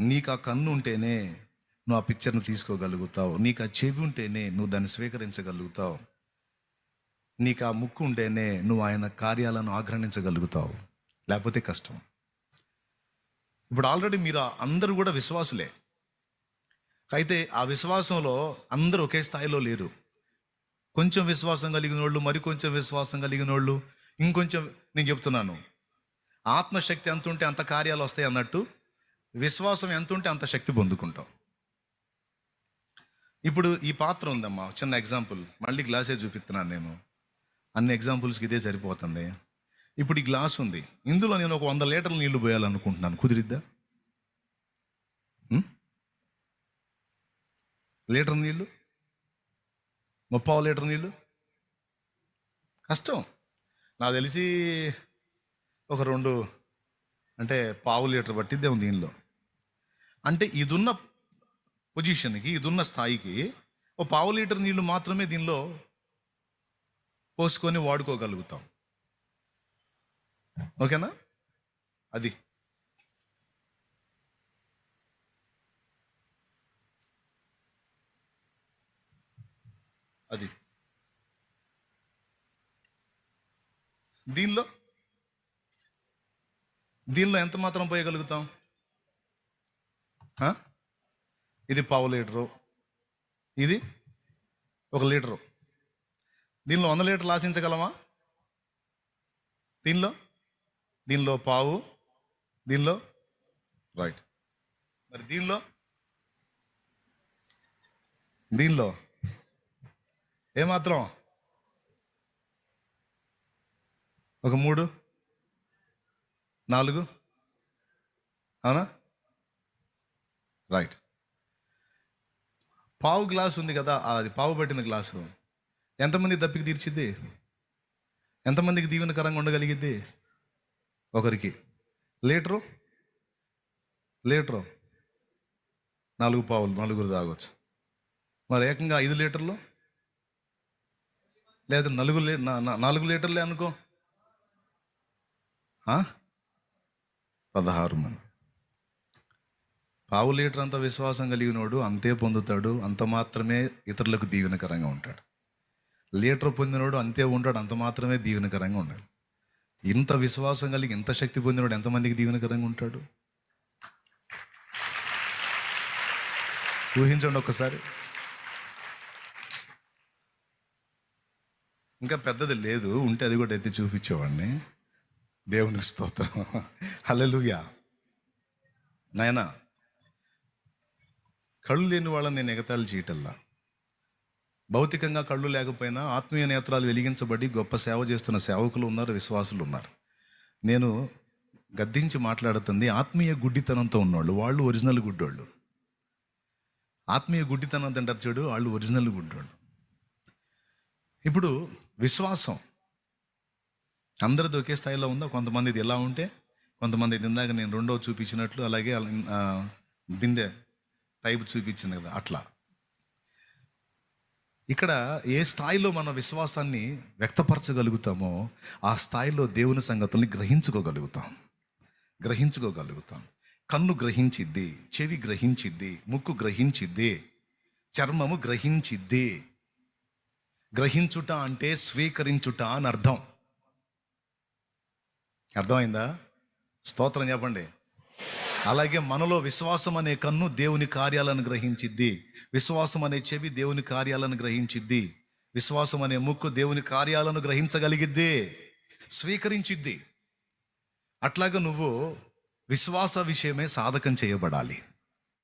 నీకు ఆ కన్ను ఉంటేనే నువ్వు ఆ పిక్చర్ని తీసుకోగలుగుతావు. నీకు ఆ చెవి ఉంటేనే నువ్వు దాన్ని స్వీకరించగలుగుతావు. నీకు ఆ ముక్కు ఉంటేనే నువ్వు ఆయన కార్యాలను ఆగ్రహించగలుగుతావు. లేకపోతే కష్టం. ఇప్పుడు ఆల్రెడీ మీరు అందరూ కూడా విశ్వాసులే. అయితే ఆ విశ్వాసంలో అందరూ ఒకే స్థాయిలో లేరు. కొంచెం విశ్వాసం కలిగిన వాళ్ళు మరి కొంచెం విశ్వాసం కలిగిన వాళ్ళు ఇంకొంచెం నేను చెప్తున్నాను. ఆత్మశక్తి అంత ఉంటే అంత కార్యాలు వస్తాయి అన్నట్టు విశ్వాసం ఎంత ఉంటే అంత శక్తి పొందుకుంటాం. ఇప్పుడు ఈ పాత్ర ఉందమ్మా చిన్న ఎగ్జాంపుల్ మళ్ళీ గ్లాసే చూపిస్తున్నాను నేను. అన్ని ఎగ్జాంపుల్స్కి ఇదే సరిపోతుంది. ఇప్పుడు ఈ గ్లాస్ ఉంది. ఇందులో నేను ఒక వంద లీటర్ల నీళ్ళు పోయాలనుకుంటున్నాను. కుదిరిద్దా? లీటర్ నీళ్ళు ముప్పావు లీటర్ నీళ్ళు కష్టం. నాకు తెలిసి ఒక రెండు అంటే పావు లీటర్ పట్టిద్దేమో దీనిలో. అంటే ఇదున్న పొజిషన్కి ఇదున్న స్థాయికి ఒక పావు లీటర్ నీళ్ళు మాత్రమే దీనిలో పోసుకొని వాడుకోగలుగుతాం. ఓకేనా? అది. అది. దీనిలో దీనిలో ఎంత మాత్రం పోయగలుగుతాం? ఇది పావు లీటరు. ఇది ఒక లీటరు. దీనిలో వంద లీటర్లు ఆశించగలమా? దీనిలో? దీనిలో పావు దీనిలో? రైట్ మరి దీనిలో? దీనిలో? ఏమాత్రం? ఒక మూడు? నాలుగు? అవునా? రైట్ పావు గ్లాస్ ఉంది కదా అది పావు పట్టిన గ్లాసు. ఎంతమంది దప్పికి తీర్చిద్ది? ఎంతమందికి దీవెనకరంగా ఉండగలిగిద్ది? ఒకరికి. లీటరు? లీటరు. నాలుగు పావులు నలుగురు తాగొచ్చు. మరి ఏకంగా ఐదు లీటర్లు? లేదా నలుగురు లీ నాలుగు లీటర్లే అనుకో. పదహారు మంది. పావు లీటర్ అంత విశ్వాసం కలిగినోడు అంతే పొందుతాడు అంత మాత్రమే ఇతరులకు దీవెనకరంగా ఉంటాడు. లీటర్ పొందినోడు అంతే ఉంటాడు అంత మాత్రమే దీవెనకరంగా ఉండాలి. ఇంత విశ్వాసం కలిగి ఇంత శక్తి పొందినోడు ఎంతమందికి దీవెనకరంగా ఉంటాడు? ఊహించండి ఒక్కసారి. ఇంకా పెద్దది లేదు ఉంటే అది కూడా ఎత్తి చూపించేవాడిని. దేవునికి స్తోత్రం. హలలుయా నాయనా కళ్ళు లేని వాళ్ళని నేను ఎగతాళి చేయటల్లా? భౌతికంగా కళ్ళు లేకపోయినా ఆత్మీయ నేత్రాలు వెలిగించబడి గొప్ప సేవ చేస్తున్న సేవకులు ఉన్నారు విశ్వాసులు ఉన్నారు. నేను గద్దించి మాట్లాడుతుంది ఆత్మీయ గుడ్డితనంతో ఉన్నవాళ్ళు వాళ్ళు ఒరిజినల్ గుడ్డోళ్ళు. ఆత్మీయ గుడ్డితనం అంటారు చూడు వాళ్ళు ఒరిజినల్ గుడ్డోళ్ళు. ఇప్పుడు విశ్వాసం అందరిది ఒకే స్థాయిలో ఉందా? కొంతమందిది ఎలా ఉంటే కొంతమంది ఇందాక నేను రెండో చూపించినట్లు అలాగే బిందె టైప్ చూపించింది కదా అట్లా. ఇక్కడ ఏ స్థాయిలో మన విశ్వాసాన్ని వ్యక్తపరచగలుగుతామో ఆ స్థాయిలో దేవుని సంగతుల్ని గ్రహించుకోగలుగుతాం. గ్రహించుకోగలుగుతాం. కన్ను గ్రహించిద్ది చెవి గ్రహించిద్ది ముక్కు గ్రహించిద్ది చర్మము గ్రహించిద్ది. గ్రహించుట అంటే స్వీకరించుట అని అర్థం. అర్థమైందా? స్తోత్రం చెప్పండి. అలాగే మనలో విశ్వాసం అనే కన్ను దేవుని కార్యాలను గ్రహించిద్ది. విశ్వాసం అనే చెవి దేవుని కార్యాలను గ్రహించిద్ది. విశ్వాసం అనే ముక్కు దేవుని కార్యాలను గ్రహించగలిగిద్ది. స్వీకరించిద్ది. అట్లాగా నువ్వు విశ్వాస విషయమే సాధకం చేయబడాలి.